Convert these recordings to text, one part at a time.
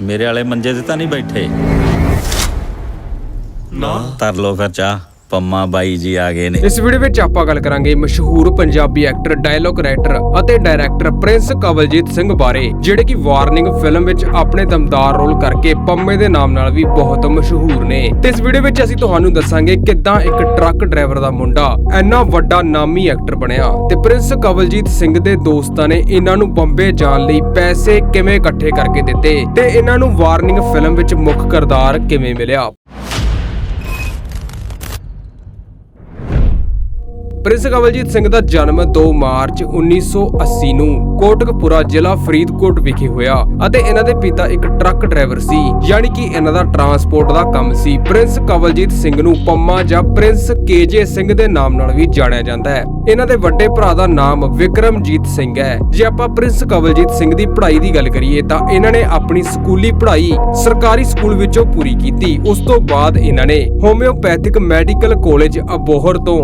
ਮੇਰੇ ਵਾਲੇ ਮੰਜੇ ਤੇ ਤਾਂ ਨਹੀਂ ਬੈਠੇ। ਨਾ। ਤਰ ਲੋ ਫਿਰ ਚਾਹ। ਪੰਮਾ ਬਾਈ ਜੀ ਆ ਗਏ ਨੇ। ਇਸ ਵੀਡੀਓ ਵਿੱਚ ਆਪਾਂ ਗੱਲ ਕਰਾਂਗੇ ਮਸ਼ਹੂਰ ਪੰਜਾਬੀ ਐਕਟਰ ਡਾਇਲੌਗ ਰਾਈਟਰ ਅਤੇ ਡਾਇਰੈਕਟਰ ਪ੍ਰਿੰਸ ਕਵਲਜੀਤ ਸਿੰਘ ਬਾਰੇ, ਜਿਹੜੇ ਕਿ ਵਾਰਨਿੰਗ ਫਿਲਮ ਵਿੱਚ ਆਪਣੇ ਦਮਦਾਰ ਰੋਲ ਕਰਕੇ ਪੰਮੇ ਦੇ ਨਾਮ ਨਾਲ ਵੀ ਬਹੁਤ ਮਸ਼ਹੂਰ ਨੇ। ਤੇ ਇਸ ਵੀਡੀਓ ਵਿੱਚ ਅਸੀਂ ਤੁਹਾਨੂੰ ਦੱਸਾਂਗੇ ਕਿੱਦਾਂ ਇੱਕ ਟਰੱਕ ਡਰਾਈਵਰ ਦਾ ਮੁੰਡਾ ਇੰਨਾ ਵੱਡਾ ਨਾਮੀ ਐਕਟਰ ਬਣਿਆ ਤੇ ਪ੍ਰਿੰਸ ਕਵਲਜੀਤ ਸਿੰਘ ਦੇ ਦੋਸਤਾਂ ਨੇ ਇਹਨਾਂ ਨੂੰ ਬੰਬੇ ਜਾਣ ਲਈ ਪੈਸੇ ਕਿਵੇਂ ਇਕੱਠੇ ਕਰਕੇ ਦਿੱਤੇ ਤੇ ਇਹਨਾਂ ਨੂੰ ਵਾਰਨਿੰਗ ਫਿਲਮ ਵਿੱਚ ਮੁੱਖ ਕਿਰਦਾਰ ਕਿਵੇਂ ਮਿਲਿਆ। ਪ੍ਰਿੰਸ ਕਵਲਜੀਤ ਸਿੰਘ ਦਾ ਜਨਮ 2 ਮਾਰਚ 1980 ਨੂੰ ਕੋਟਕਪੁਰਾ ਜ਼ਿਲ੍ਹਾ ਫਰੀਦਕੋਟ ਵਿਖੇ ਹੋਇਆ ਅਤੇ ਇਹਨਾਂ ਦੇ ਪਿਤਾ ਇੱਕ ਟਰੱਕ ਡਰਾਈਵਰ ਸੀ, ਯਾਨੀ ਕਿ ਇਹਨਾਂ ਦਾ ਟਰਾਂਸਪੋਰਟ ਦਾ ਕੰਮ ਸੀ। ਪ੍ਰਿੰਸ ਕਵਲਜੀਤ ਸਿੰਘ ਨੂੰ ਪੰਮਾ ਜਾਂ ਪ੍ਰਿੰਸ ਕੇਜੇ ਸਿੰਘ ਦੇ ਨਾਮ ਨਾਲ ਵੀ ਜਾਣਿਆ ਜਾਂਦਾ ਹੈ। ਇਹਨਾਂ ਦੇ ਵੱਡੇ ਭਰਾ ਦਾ ਨਾਮ ਵਿਕਰਮਜੀਤ ਸਿੰਘ ਹੈ। ਜੇ ਆਪਾਂ ਪ੍ਰਿੰਸ ਕਵਲਜੀਤ ਸਿੰਘ ਦੀ ਪੜ੍ਹਾਈ ਦੀ ਗੱਲ ਕਰੀਏ ਤਾਂ ਇਹਨਾਂ ਨੇ ਆਪਣੀ ਸਕੂਲੀ ਪੜ੍ਹਾਈ ਸਰਕਾਰੀ ਸਕੂਲ ਵਿੱਚੋਂ ਪੂਰੀ ਕੀਤੀ। ਉਸ ਤੋਂ ਬਾਅਦ ਇਹਨਾਂ ਨੇ ਹੋਮਿਓਪੈਥਿਕ ਮੈਡੀਕਲ ਕਾਲਜ ਅਬੋਹਰ ਤੋਂ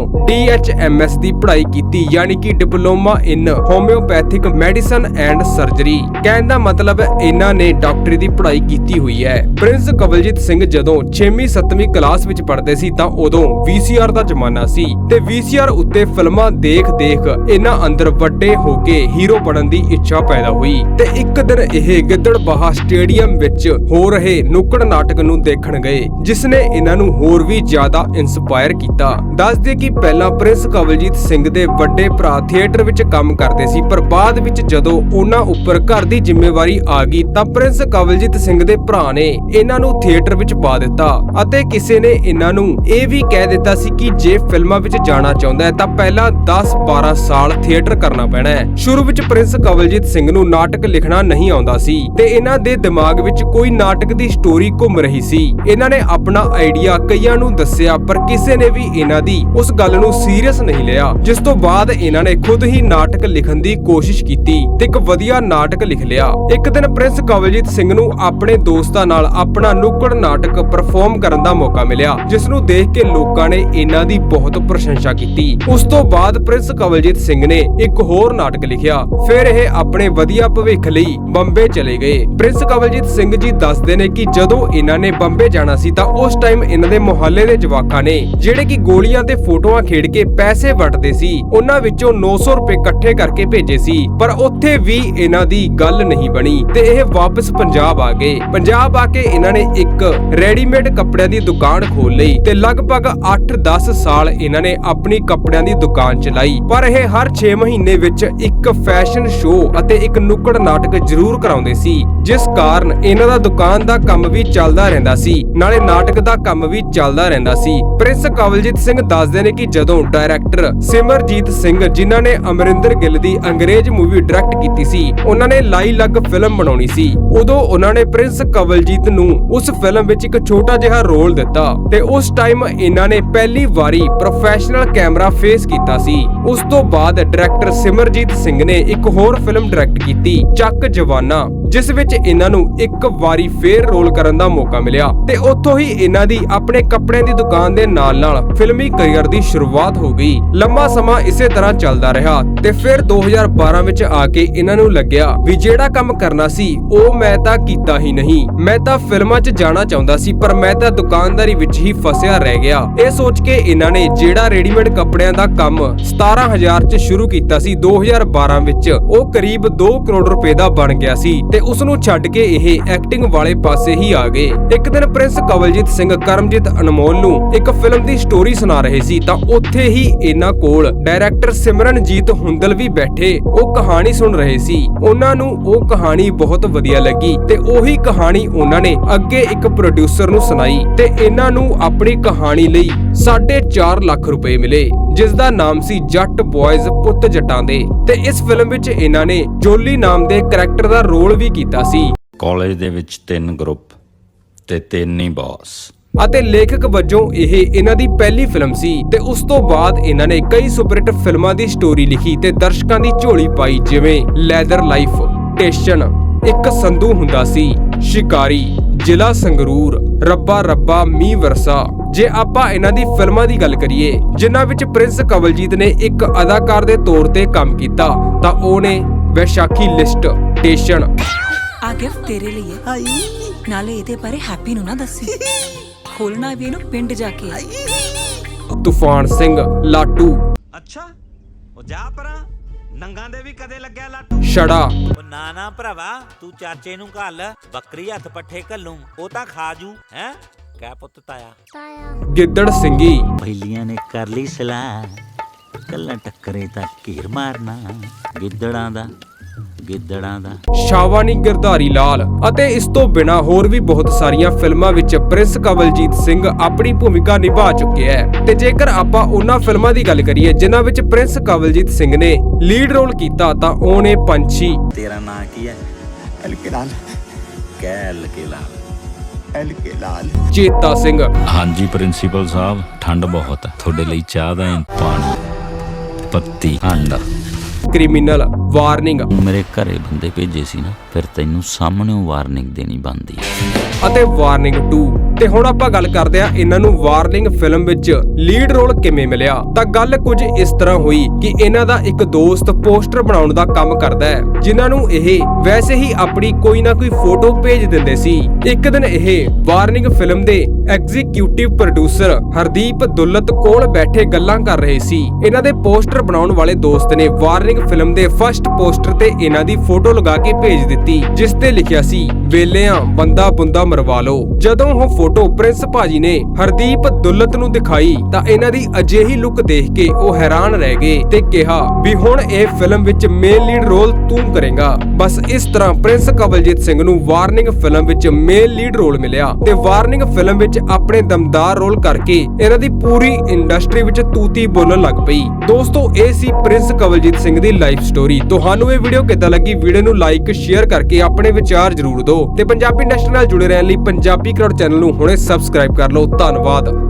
DHMS ਦੀ ਪੜ੍ਹਾਈ ਕੀਤੀ, ਯਾਨੀ ਕਿ diploma in homeopathic medicine and surgery ਕਹਿਣ ਦਾ ਮਤਲਬ ਇਹਨਾਂ ਨੇ ਡਾਕਟਰੀ ਦੀ ਪੜ੍ਹਾਈ ਕੀਤੀ ਹੋਈ ਹੈ। ਪ੍ਰਿੰਸ ਕਵਲਜੀਤ ਸਿੰਘ ਜਦੋਂ 6ਵੀਂ 7ਵੀਂ ਕਲਾਸ ਵਿੱਚ ਪੜ੍ਹਦੇ ਸੀ ਤਾਂ ਉਦੋਂ VCR ਦਾ ਜ਼ਮਾਨਾ ਸੀ ਤੇ VCR ਉੱਤੇ ਫਿਲਮਾਂ ਦੇਖ-ਦੇਖ ਇਹਨਾਂ ਅੰਦਰ ਵੱਡੇ ਹੋ ਕੇ ਹੀਰੋ ਬਣਨ ਦੀ ਇੱਛਾ ਪੈਦਾ ਹੋਈ ਤੇ ਇੱਕ ਦਿਨ ਇਹ ਗਿੱਦੜਬਾਹਾ ਸਟੇਡੀਅਮ ਵਿੱਚ ਹੋ ਰਹੇ ਨੁੱਕੜ ਨਾਟਕ ਨੂੰ ਦੇਖਣ ਗਏ, ਜਿਸ ਨੇ ਇਹਨਾਂ ਨੂੰ ਹੋਰ ਵੀ ਜ਼ਿਆਦਾ ਇਨਸਪਾਇਰ ਕੀਤਾ। ਦੱਸਦੇ ਕਿ ਪਹਿਲਾਂ ਪ੍ਰਿੰਸ ਕਵਲਜੀਤ ਸਿੰਘ ਦੇ ਵੱਡੇ ਭਰਾ ਥੀਏਟਰ ਵਿੱਚ ਕੰਮ ਕਰਦੇ ਸੀ, ਪਰ ਬਾਅਦ ਵਿੱਚ ਜਦੋਂ ਉਹਨਾਂ ਉੱਪਰ ਘਰ ਦੀ ਜ਼ਿੰਮੇਵਾਰੀ ਆ ਗਈ ਤਾਂ ਪ੍ਰਿੰਸ ਕਵਲਜੀਤ ਸਿੰਘ ਦੇ ਭਰਾ ਨੇ ਇਹਨਾਂ ਨੂੰ ਥੀਏਟਰ ਵਿੱਚ ਪਾ ਦਿੱਤਾ ਅਤੇ ਕਿਸੇ ਨੇ ਇਹਨਾਂ ਨੂੰ ਇਹ ਵੀ ਕਹਿ ਦਿੱਤਾ ਸੀ ਕਿ ਜੇ ਫਿਲਮਾਂ ਵਿੱਚ ਜਾਣਾ ਚਾਹੁੰਦਾ ਹੈ ਤਾਂ ਪਹਿਲਾਂ 10-12 ਸਾਲ ਥੀਏਟਰ ਕਰਨਾ ਪੈਣਾ ਹੈ। ਸ਼ੁਰੂ ਵਿੱਚ ਪ੍ਰਿੰਸ ਕਵਲਜੀਤ ਸਿੰਘ ਨੂੰ ਨਾਟਕ ਲਿਖਣਾ ਨਹੀਂ ਆਉਂਦਾ ਸੀ ਤੇ ਇਹਨਾਂ ਦੇ ਦਿਮਾਗ ਵਿੱਚ ਕੋਈ ਨਾਟਕ ਦੀ ਸਟੋਰੀ ਘੁੰਮ ਰਹੀ ਸੀ। ਇਹਨਾਂ ਨੇ ਆਪਣਾ ਆਈਡੀਆ ਕਈਆਂ ਨੂੰ ਦੱਸਿਆ, ਪਰ ਕਿਸੇ ਨੇ ਵੀ ਇਹਨਾਂ ਦੀ ਉਸ ਗੱਲ ਨੂੰ ਸੀਰੀਅਸ ਨਹੀਂ ਲਿਆ। ਜਿਸ ਤੋਂ ਬਾਅਦ ਇਹਨਾਂ ਨੇ ਖੁਦ ਹੀ ਨਾਟਕ ਲਿਖਣ ਦੀ ਕੋਸ਼ਿਸ਼ ਕੀਤੀ ਤੇ ਇੱਕ ਵਧੀਆ ਨਾਟਕ ਲਿਖ ਲਿਆ। ਇੱਕ ਦਿਨ ਪ੍ਰਿੰਸ ਕਵਲਜੀਤ ਸਿੰਘ ਨੂੰ ਆਪਣੇ ਦੋਸਤਾਂ ਨਾਲ ਆਪਣਾ ਨੁੱਕੜ ਨਾਟਕ ਪਰਫਾਰਮ ਕਰਨ ਦਾ ਮੌਕਾ ਮਿਲਿਆ, ਜਿਸ ਨੂੰ ਦੇਖ ਕੇ ਲੋਕਾਂ ਨੇ ਇਹਨਾਂ ਦੀ ਬਹੁਤ ਪ੍ਰਸ਼ੰਸਾ ਕੀਤੀ। ਉਸ ਤੋਂ ਬਾਅਦ ਪ੍ਰਿੰਸ ਕਵਲਜੀਤ ਸਿੰਘ ਨੇ ਇੱਕ ਹੋਰ ਨਾਟਕ ਲਿਖਿਆ। ਫਿਰ ਇਹ ਆਪਣੇ ਵਧੀਆ ਭਵਿੱਖ ਲਈ ਬੰਬੇ ਚਲੇ ਗਏ। ਪ੍ਰਿੰਸ ਕਵਲਜੀਤ ਸਿੰਘ ਜੀ ਦੱਸਦੇ ਨੇ ਕਿ ਜਦੋਂ ਇਹਨਾਂ ਨੇ ਬੰਬੇ ਜਾਣਾ ਸੀ ਤਾਂ ਉਸ ਟਾਈਮ ਇਹਨਾਂ ਦੇ ਮੁਹੱਲੇ ਦੇ ਜਵਾਕਾਂ ਨੇ, ਜਿਹੜੇ ਕਿ ਗੋਲੀਆਂ ਤੇ ਫੋਟੋਆਂ ਖੇਡ ਕੇ ਪੈਸੇ ਪੈਸੇ ਵਟਦੇ ਸੀ। ਉਹਨਾਂ ਵਿੱਚੋਂ 900 ਰੁਪਏ ਇਕੱਠੇ ਕਰਕੇ ਭੇਜੇ ਸੀ। ਪਰ ਉੱਥੇ ਵੀ ਇਹਨਾਂ ਦੀ ਗੱਲ ਨਹੀਂ ਬਣੀ ਤੇ ਇਹ ਵਾਪਸ ਪੰਜਾਬ ਆ ਗਏ। ਪੰਜਾਬ ਆ ਕੇ ਇਹਨਾਂ ਨੇ ਇੱਕ ਰੈਡੀਮੇਡ ਕੱਪੜਿਆਂ ਦੀ ਦੁਕਾਨ ਖੋਲ ਲਈ ਤੇ ਲਗਭਗ 8-10 ਸਾਲ ਇਹਨਾਂ ਨੇ ਆਪਣੀ ਕੱਪੜਿਆਂ ਦੀ ਦੁਕਾਨ ਚਲਾਈ। ਪਰ ਇਹ ਹਰ 6 ਮਹੀਨੇ ਵਿੱਚ ਇੱਕ ਫੈਸ਼ਨ ਸ਼ੋਅ ਅਤੇ ਇੱਕ ਨੁੱਕੜ ਨਾਟਕ ਜ਼ਰੂਰ ਕਰਾਉਂਦੇ ਸੀ। ਜਿਸ ਕਾਰਨ ਇਹਨਾਂ ਦਾ ਦੁਕਾਨ ਦਾ ਕੰਮ ਵੀ ਚੱਲਦਾ ਰਹਿੰਦਾ ਸੀ, ਨਾਲੇ ਨਾਟਕ ਦਾ ਕੰਮ ਵੀ ਚੱਲਦਾ ਰਹਿੰਦਾ ਸੀ। ਪ੍ਰਿੰਸ ਕਵਲਜੀਤ ਸਿੰਘ ਦੱਸਦੇ ਨੇ ਕਿ ਜਦੋਂ ਡਾਇਰੈਕਟਰ ਸਿਮਰਜੀਤ ਸਿੰਘ, ਜਿਨ੍ਹਾਂ ਨੇ ਅਮਰਿੰਦਰ ਗਿੱਲ ਦੀ ਅੰਗਰੇਜ਼ ਮੂਵੀ ਡਾਇਰੈਕਟ ਕੀਤੀ ਸੀ। ਉਹਨਾਂ ਨੇ ਲਾਈ ਲੱਗ ਫਿਲਮ ਬਣਾਉਣੀ ਸੀ। ਉਦੋਂ ਉਹਨਾਂ ਨੇ ਪ੍ਰਿੰਸ ਕਵਲਜੀਤ ਨੂੰ ਉਸ ਫਿਲਮ ਵਿੱਚ ਇੱਕ ਛੋਟਾ ਜਿਹਾ ਰੋਲ ਦਿੱਤਾ ਤੇ ਉਸ ਟਾਈਮ ਇਹਨਾਂ ਨੇ ਪਹਿਲੀ ਵਾਰੀ ਪ੍ਰੋਫੈਸ਼ਨਲ ਕੈਮਰਾ ਫੇਸ ਕੀਤਾ ਸੀ। ਉਸ ਤੋਂ ਬਾਅਦ ਡਾਇਰੈਕਟਰ ਸਿਮਰਜੀਤ ਸਿੰਘ ਨੇ ਇੱਕ ਹੋਰ ਫਿਲਮ ਡਾਇਰੈਕਟ ਕੀਤੀ, ਚੱਕ ਜਵਾਨਾ, ਜਿਸ ਵਿੱਚ ਇਹਨਾਂ ਨੂੰ ਇੱਕ ਵਾਰੀ ਫੇਰ ਰੋਲ ਕਰਨ ਦਾ ਮੌਕਾ ਮਿਲਿਆ ਤੇ ਉੱਥੋਂ ਹੀ ਇਹਨਾਂ ਦੀ ਆਪਣੇ ਕੱਪੜਿਆਂ ਦੀ ਦੁਕਾਨ ਦੇ ਨਾਲ-ਨਾਲ ਫਿਲਮੀ ਕੈਰੀਅਰ ਦੀ ਸ਼ੁਰੂਆਤ ਹੋ ਗਈ। ਲੰਮਾ ਸਮਾਂ ਇਸੇ ਤਰ੍ਹਾਂ ਚੱਲਦਾ ਰਿਹਾ ਤੇ ਫਿਰ 2012 ਵਿੱਚ ਆ ਕੇ ਇਹਨਾਂ ਨੂੰ ਲੱਗਿਆ ਵੀ ਜਿਹੜਾ ਕੰਮ ਕਰਨਾ ਸੀ, ਉਹ ਮੈਂ ਤਾਂ ਕੀਤਾ ਹੀ ਨਹੀਂ। ਮੈਂ ਤਾਂ ਫਿਲਮਾਂ 'ਚ ਜਾਣਾ ਚਾਹੁੰਦਾ ਸੀ, ਪਰ ਮੈਂ ਤਾਂ ਦੁਕਾਨਦਾਰੀ ਵਿੱਚ ਹੀ ਫਸਿਆ ਰਹਿ ਗਿਆ। ਇਹ ਸੋਚ ਕੇ ਇਹਨਾਂ ਨੇ ਜਿਹੜਾ ਰੈਡੀਮੇਡ ਕੱਪੜਿਆਂ ਦਾ ਕੰਮ 17000 'ਚ ਸ਼ੁਰੂ ਕੀਤਾ ਸੀ 2012 ਵਿੱਚ, ਉਹ ਕਰੀਬ 2 ਕਰੋੜ ਰੁਪਏ ਦਾ ਬਣ ਗਿਆ ਸੀ ਤੇ ਉਸ ਨੂੰ ਛੱਡ ਕੇ ਇਹ ਐਕਟਿੰਗ ਵਾਲੇ ਪਾਸੇ ਹੀ ਆ ਗਏ। ਇੱਕ ਦਿਨ ਪ੍ਰਿੰਸ ਕਵਲਜੀਤ ਸਿੰਘ ਕਰਮਜੀਤ ਅਨਮੋਲ ਨੂੰ ਇੱਕ ਫਿਲਮ ਦੀ ਸਟੋਰੀ ਸੁਣਾ ਰਹੇ ਸੀ, ਤਾਂ ਉੱਥੇ ਹੀ ਇਹਨਾਂ ਕੋਲ ਡਾਇਰੈਕਟਰ ਸਿਮਰਨਜੀਤ ਹੁੰਦਲ ਵੀ ਬੈਠੇ, ਉਹ ਕਹਾਣੀ ਸੁਣ ਰਹੇ ਸੀ। ਉਹਨਾਂ ਨੂੰ ਉਹ ਕਹਾਣੀ ਬਹੁਤ ਵਧੀਆ ਲੱਗੀ ਤੇ ਉਹੀ ਕਹਾਣੀ ਉਹਨਾਂ ਨੇ ਅੱਗੇ ਇੱਕ ਪ੍ਰੋਡਿਊਸਰ ਨੂੰ ਸੁਣਾਈ ਤੇ ਇਹਨਾਂ ਨੂੰ ਆਪਣੀ ਕਹਾਣੀ ਲਈ 4.5 ਲੱਖ ਰੁਪਏ ਮਿਲੇ ਜਿਸ ਦਾ ਨਾਮ ਸੀ ਜੱਟ ਬॉयਜ਼ ਪੁੱਤ ਜੱਟਾਂ ਦੇ। ਤੇ ਇਸ ਫਿਲਮ ਵਿੱਚ ਇਹਨਾਂ ਨੇ ਜੋਲੀ ਨਾਮ ਦੇ ਕੈਰੈਕਟਰ ਦਾ ਰੋਲ ਵੀ ਕੀਤਾ ਸੀ। ਕਾਲਜ ਦੇ ਵਿੱਚ ਤਿੰਨ ਗਰੁੱਪ ਤੇ ਤਿੰਨ ਹੀ ਬਾਸ ਅਤੇ ਲੇਖਕ ਵਜੋਂ ਇਹ ਇਹਨਾਂ ਦੀ ਪਹਿਲੀ ਫਿਲਮ ਸੀ ਤੇ ਉਸ ਤੋਂ ਬਾਅਦ ਇਹਨਾਂ ਨੇ ਕਈ ਸੁਪਰਹਿੱਟ ਫਿਲਮਾਂ ਦੀ ਸਟੋਰੀ ਲਿਖੀ ਤੇ ਦਰਸ਼ਕਾਂ ਦੀ ਝੋਲੀ ਪਾਈ ਜਿਵੇਂ ਲੈਦਰ ਲਾਈਫ ਟੇਸ਼ਨ ਇੱਕ ਸੰਧੂ ਹੁੰਦਾ ਸੀ ਸ਼ਿਕਾਰੀ ਜ਼ਿਲ੍ਹਾ ਸੰਗਰੂਰ ਰੱਬਾ ਰੱਬਾ ਮੀਂਹ ਵਰਸਾ। ਜੇ ਆਪਾਂ ਇਹਨਾਂ ਦੀ ਫਿਲਮਾਂ ਦੀ ਗੱਲ ਕਰੀਏ ਜਿਨ੍ਹਾਂ ਵਿੱਚ ਪ੍ਰਿੰਸ ਕਵਲਜੀਤ ਨੇ ਇੱਕ ਅਦਾਕਾਰ ਦੇ ਤੌਰ ਤੇ ਕੰਮ ਕੀਤਾ ਤਾਂ ਉਹ ਨੇ ਵੈਸ਼ਾਖੀ ਲਿਸਟ ਟੇਸ਼ਨ। ਆ ਗਿਫਟ ਤੇਰੇ ਲਈ ਹੈ। ਹਾਈ ਨਾਲੇ ਇਹਦੇ ਬਾਰੇ ਹੈਪੀ ਨੂੰ ਨਾ ਦੱਸੀ। ਖੋਲਣਾ ਵੀ ਇਹਨੂੰ ਪਿੰਡ ਜਾ ਕੇ। ਤੂਫਾਨ ਸਿੰਘ ਲਾਟੂ। ਅੱਛਾ ਉਹ ਜਾ ਪਰਾਂ। ਨੰਗਾ ਦੇ ਵੀ ਕਦੇ ਲੱਗਿਆ ਲੱਟ? ਛੜਾ। ਉਹ ਨਾ ਨਾ ਭਰਾਵਾ ਤੂੰ ਚਾਚੇ ਨੂੰ ਘੱਲ। ਬੱਕਰੀ ਹੱਥ ਪੱਠੇ ਘੱਲੂ ਉਹ ਤਾਂ ਖਾ ਜੂ ਹੈ? ਕਹਿ ਪੁੱਤ ਤਾਇਆ। ਗਿੱਦੜ ਸਿੰਘੀ ਪਹਿਲੀਆਂ ਨੇ ਕਰ ਲਈ ਸਲਾਹ ਕੱਲਾ ਟੱਕਰੇ ਤਾਂ ਘੇਰ ਮਾਰਨਾ ਗਿੱਦੜਾਂ ਦਾ। ਗਿੱਦੜਾਂ ਦਾ। ਸ਼ਾਵਾਨੀ ਗਿਰਧਾਰੀ ਲਾਲ ਅਤੇ ਇਸ ਤੋਂ ਬਿਨਾ ਹੋਰ ਵੀ ਬਹੁਤ ਸਾਰੀਆਂ ਫਿਲਮਾਂ ਵਿੱਚ ਪ੍ਰਿੰਸ ਕਵਲਜੀਤ ਸਿੰਘ ਆਪਣੀ ਭੂਮਿਕਾ ਨਿਭਾ ਚੁੱਕਿਆ ਹੈ। ਤੇ ਜੇਕਰ ਆਪਾਂ ਉਹਨਾਂ ਫਿਲਮਾਂ ਦੀ ਗੱਲ ਕਰੀਏ ਜਿਨ੍ਹਾਂ ਵਿੱਚ ਪ੍ਰਿੰਸ ਕਵਲਜੀਤ ਸਿੰਘ ਨੇ ਲੀਡ ਰੋਲ ਕੀਤਾ ਤਾਂ ਉਹ ਨੇ ਪੰਛੀ। ਤੇਰਾ ਨਾਂ ਕੀ ਹੈ? L K Lal. ਕੈਲ K Lal. L K Lal. Cheta Singh. ਹਾਂਜੀ ਪ੍ਰਿੰਸੀਪਲ ਸਾਹਿਬ ਠੰਡ ਬਹੁਤ ਹੈ। ਤੁਹਾਡੇ ਲਈ ਚਾਹ ਦਾ ਪਾਣੀ ਪੱਤੀ ਅੰਡਾ ਕ੍ਰਿਮੀਨਲ ਵਾਰਨਿੰਗ ਮੇਰੇ ਘਰੇ ਬੰਦੇ ਭੇਜੇ ਸੀ ਨਾ ਫਿਰ ਤੈਨੂੰ ਸਾਹਮਣੇੋਂ ਵਾਰਨਿੰਗ ਦੇਣੀ ਬੰਦੀ ਅਤੇ ਵਾਰਨਿੰਗ 2 ਤੇ ਹੁਣ ਆਪਾਂ ਗੱਲ ਕਰਦੇ ਆ ਇਹਨਾਂ ਨੂੰ ਵਾਰਨਿੰਗ ਫਿਲਮ ਵਿੱਚ ਲੀਡ ਰੋਲ ਕਿਵੇਂ ਮਿਲਿਆ। ਤਾਂ ਗੱਲ ਕੁਝ ਇਸ ਤਰ੍ਹਾਂ ਹੋਈ ਕਿ ਇਹਨਾਂ ਦਾ ਇੱਕ ਦੋਸਤ ਪੋਸਟਰ ਬਣਾਉਣ ਦਾ ਕੰਮ ਕਰਦਾ ਹੈ ਜਿਨ੍ਹਾਂ ਨੂੰ ਇਹ ਵੈਸੇ ਹੀ ਆਪਣੀ ਕੋਈ ਨਾ ਕੋਈ ਫੋਟੋ ਭੇਜ ਦਿੰਦੇ ਸੀ। ਇੱਕ ਦਿਨ ਇਹ ਵਾਰਨਿੰਗ ਫਿਲਮ ਦੇ ਐਗਜ਼ੀਕਿਊਟਿਵ ਪ੍ਰੋਡਿਊਸਰ ਹਰਦੀਪ ਦੁੱਲਤ ਕੋਲ ਬੈਠੇ ਗੱਲਾਂ ਕਰ ਰਹੇ ਸੀ। ਇਹਨਾਂ ਦੇ ਪੋਸਟਰ ਬਣਾਉਣ ਵਾਲੇ ਦੋਸਤ ਨੇ ਵਾਰਨਿੰਗ ਫਿਲਮ ਦੇ ਫਰਸਟ ਪੋਸਟਰ ਤੇ ਇਹਨਾਂ ਦੀ ਫੋਟੋ ਲਗਾ ਕੇ ਭੇਜ ਦਿੱਤੀ, ਜਿਸ ਤੇ ਲਿਖਿਆ ਸੀ, ਵੇਲਿਆਂ, ਬੰਦਾ ਬੁੰਦਾ ਮਰਵਾ ਲਓ। ਜਦੋਂ ਉਹ ਫੋਟੋ ਪ੍ਰਿੰਸ ਭਾਜੀ ਨੇ ਹਰਦੀਪ ਦੁੱਲਤ ਨੂੰ ਦਿਖਾਈ, ਤਾਂ ਇਹਨਾਂ ਦੀ ਅਜਿਹੀ ਲੁੱਕ ਦੇਖ ਕੇ ਉਹ ਹੈਰਾਨ ਰਹਿ ਗਏ ਤੇ ਕਿਹਾ ਵੀ ਹੁਣ ਇਹ ਫਿਲਮ ਵਿੱਚ ਮੇਨ ਲੀਡ ਰੋਲ ਤੂੰ ਕਰੇਗਾ। ਬਸ ਇਸ ਤਰ੍ਹਾਂ ਪ੍ਰਿੰਸ ਕਵਲਜੀਤ ਸਿੰਘ ਨੂੰ ਵਾਰਨਿੰਗ ਫਿਲਮ ਵਿੱਚ ਮੇਨ ਲੀਡ ਰੋਲ ਮਿਲਿਆ ਤੇ ਵਾਰਨਿੰਗ ਫਿਲਮ ਵਿੱਚ ਵਿੱਚ ਆਪਣੇ ਦਮਦਾਰ ਰੋਲ ਕਰਕੇ ਇਹਨਾਂ ਦੀ ਪੂਰੀ ਇੰਡਸਟਰੀ ਵਿੱਚ ਤੂਤੀ ਬੋਲਣ ਲੱਗ ਪਈ। ਦੋਸਤੋ, ਇਹ ਸੀ ਪ੍ਰਿੰਸ ਕਵਲਜੀਤ ਸਿੰਘ ਦੀ ਲਾਈਫ ਸਟੋਰੀ ਤੁਹਾਨੂੰ ਇਹ ਵੀਡੀਓ ਕਿੱਦਾਂ ਲੱਗੀ? ਵੀਡੀਓ ਨੂੰ ਲਾਈਕ ਸ਼ੇਅਰ ਕਰਕੇ ਆਪਣੇ ਵਿਚਾਰ ਜ਼ਰੂਰ ਦਿਓ। ਤੇ ਪੰਜਾਬੀ ਇੰਡਸਟਰੀ ਨਾਲ ਜੁੜੇ ਰਹਿਣ ਲਈ ਪੰਜਾਬੀ ਕਰੋੜ ਚੈਨਲ ਨੂੰ ਹੁਣੇ ਸਬਸਕ੍ਰਾਈਬ ਕਰ ਲਓ। ਧੰਨਵਾਦ।